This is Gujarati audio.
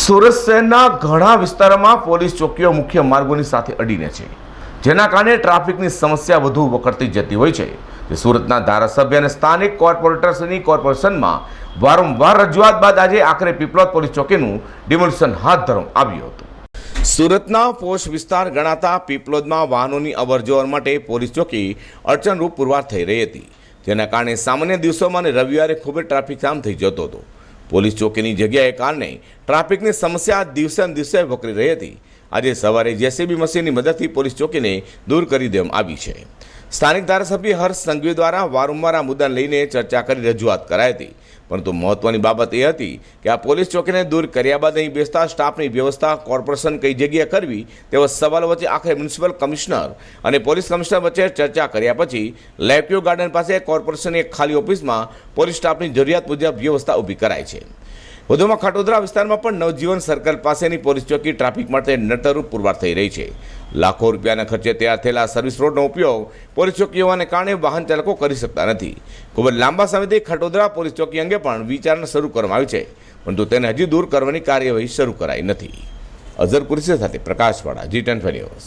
સુરત શહેરના ઘણા વિસ્તારોમાં પોલીસ ચોકીઓ મુખ્ય માર્ગોની સાથે અડીને છે, જેના કારણે ટ્રાફિકની સમસ્યા વધુ વકરતી જતી હોય છે. જે સુરતના ધારાસભ્ય અને સ્થાનિક કોર્પોરેટર્સની કોર્પોરેશનમાં વારંવાર રજૂઆત બાદ આજે આખરે પીપલોદ પોલીસ ચોકીનું ડિમોલિશન હાથ ધરવામાં આવ્યું હતું. સુરતના પોશ વિસ્તાર ગણાતા પીપલોદમાં વાહનોની અવરજવર માટે પોલીસ ચોકી અડચણરૂપ પુરવાર થઈ રહી હતી. જેના કારણે સામાન્ય દિવસોમાં અને રવિવારે ખૂબ જ ટ્રાફિક જામ થઈ જતો હતો. પોલીસ ચોકીની જગ્યાએ કારણે ટ્રાફિકની સમસ્યા દિવસે દિવસે વકરી રહી હતી. આજે સવારે જેસીબી મશીનની મદદથી પોલીસ ચોકીને દૂર કરી દેવામાં આવી છે. સ્થાનિક ધારાસભ્ય હર્ષ સંઘવી દ્વારા વારંવાર આ મુદ્દા લઈને ચર્ચા કરી, રજૂઆત કરાઈ હતી. પરંતુ મહત્વની બાબત એ હતી કે આ પોલીસ ચોકીને દૂર કર્યા બાદ અહીં બેસતા સ્ટાફની વ્યવસ્થા કોર્પોરેશન કઈ જગ્યાએ કરવી, તેવા સવાલો વચ્ચે આખરે મ્યુનિસિપલ કમિશનર અને પોલીસ કમિશનર વચ્ચે ચર્ચા કર્યા પછી લેક્યુ ગાર્ડન પાસે કોર્પોરેશનની એક ખાલી ઓફિસમાં પોલીસ સ્ટાફની જરૂરિયાત મુજબ વ્યવસ્થા ઊભી કરાઈ છે. વધુમાં ખટોદરા વિસ્તારમાં પણ નવજીવન સર્કલ પાસેની પોલીસ ચોકી ટ્રાફિક માટે નટરૂપ પુરવાર થઈ રહી છે. લાખો રૂપિયાના ખર્ચે તૈયાર થયેલા સર્વિસ રોડનો ઉપયોગ પોલીસ ચોકી હોવાને કારણે વાહન ચાલકો કરી શકતા નથી. ખૂબ જ લાંબા સમયથી ખટોદરા પોલીસ ચોકી અંગે પણ વિચારણા શરૂ કરવામાં આવી છે, પરંતુ તેને હજી દૂર કરવાની કાર્યવાહી શરૂ કરાઈ નથી. અઝર કુરશી સાથે પ્રકાશવાળા જી ટેન ફેરિયર્સ